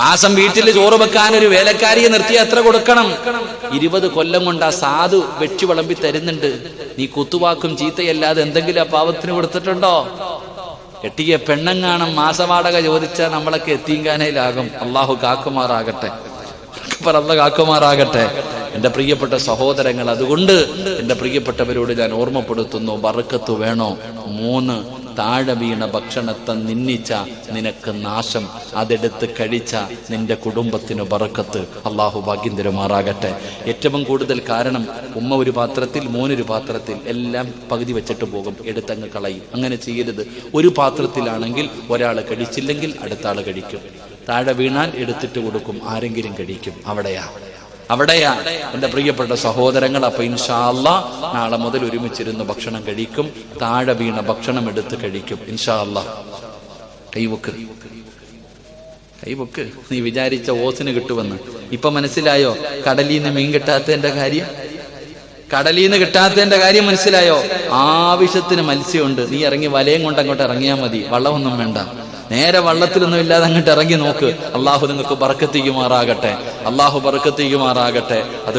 മാസം വീട്ടിൽ ചോറ് വെക്കാൻ ഒരു വേലക്കാരിയെ നിർത്തി എത്ര കൊടുക്കണം? ഇരുപത് കൊല്ലം കൊണ്ട് ആ സാധു വെച്ചു വിളമ്പി തരുന്നുണ്ട്. നീ കുത്തുവാക്കും ചീത്തയല്ലാതെ എന്തെങ്കിലും ആ പാവത്തിന് കൊടുത്തിട്ടുണ്ടോ? കെട്ടിയ പെണ്ണങ്ങാണം മാസവാടക ചോദിച്ചാൽ നമ്മളൊക്കെ എത്തിങ്കാനയിലാകും. അള്ളാഹു കാക്കുമാറാകട്ടെ. പറന്ന കാക്കുമാറാകട്ടെ. എന്റെ പ്രിയപ്പെട്ട സഹോദരങ്ങൾ അതുകൊണ്ട് എന്റെ പ്രിയപ്പെട്ടവരോട് ഞാൻ ഓർമ്മപ്പെടുത്തുന്നു ബറുക്കത്ത് വേണോ? മൂന്ന് താഴെ വീണ ഭക്ഷണത്തെ നിന്നിച്ച നിനക്ക് നാശം. അതെടുത്ത് കഴിച്ച നിന്റെ കുടുംബത്തിന് വറക്കത്ത് അള്ളാഹു ഭാഗ്യം തരുമാറാകട്ടെ. ഏറ്റവും കൂടുതൽ കാരണം ഉമ്മ ഒരു പാത്രത്തിൽ മോനൊരു പാത്രത്തിൽ എല്ലാം പകുതി വെച്ചിട്ട് പോകും. എടുത്തങ്ങ് കളയും. അങ്ങനെ ചെയ്യരുത്. ഒരു പാത്രത്തിലാണെങ്കിൽ ഒരാൾ കഴിച്ചില്ലെങ്കിൽ അടുത്ത ആൾ കഴിക്കും. താഴെ വീണാൽ എടുത്തിട്ട് കൊടുക്കും. ആരെങ്കിലും കഴിക്കും. അവിടെയാ. അവിടെയാ എന്റെ പ്രിയപ്പെട്ട സഹോദരങ്ങൾ അപ്പൊ ഇൻഷാല്ല നാളെ മുതൽ ഒരുമിച്ചിരുന്ന് ഭക്ഷണം കഴിക്കും. താഴെ വീണ ഭക്ഷണം എടുത്ത് കഴിക്കും. ഇൻഷാല്ല കൈവക്ക് കൈവക്ക് നീ വിചാരിച്ച ഓസിന് കിട്ടുമെന്ന്. ഇപ്പൊ മനസ്സിലായോ? കടലിൽ നിന്ന് മീൻ കിട്ടാത്തതിന്റെ കാര്യം? കടലിൽ നിന്ന് കിട്ടാത്തതിന്റെ കാര്യം മനസ്സിലായോ? ആവശ്യത്തിന് മത്സ്യമുണ്ട്. നീ ഇറങ്ങി വലയും കൊണ്ട് അങ്ങോട്ട് ഇറങ്ങിയാൽ മതി. വള്ളമൊന്നും വേണ്ട. നേരെ വള്ളത്തിലൊന്നും ഇല്ലാതെ അങ്ങോട്ട് ഇറങ്ങി നോക്ക്. അള്ളാഹു നിങ്ങൾക്ക് ബറക്കത്തിക്കുമാറാകട്ടെ അള്ളാഹു ബറക്കത്തിക്കുമാറാകട്ടെ അത്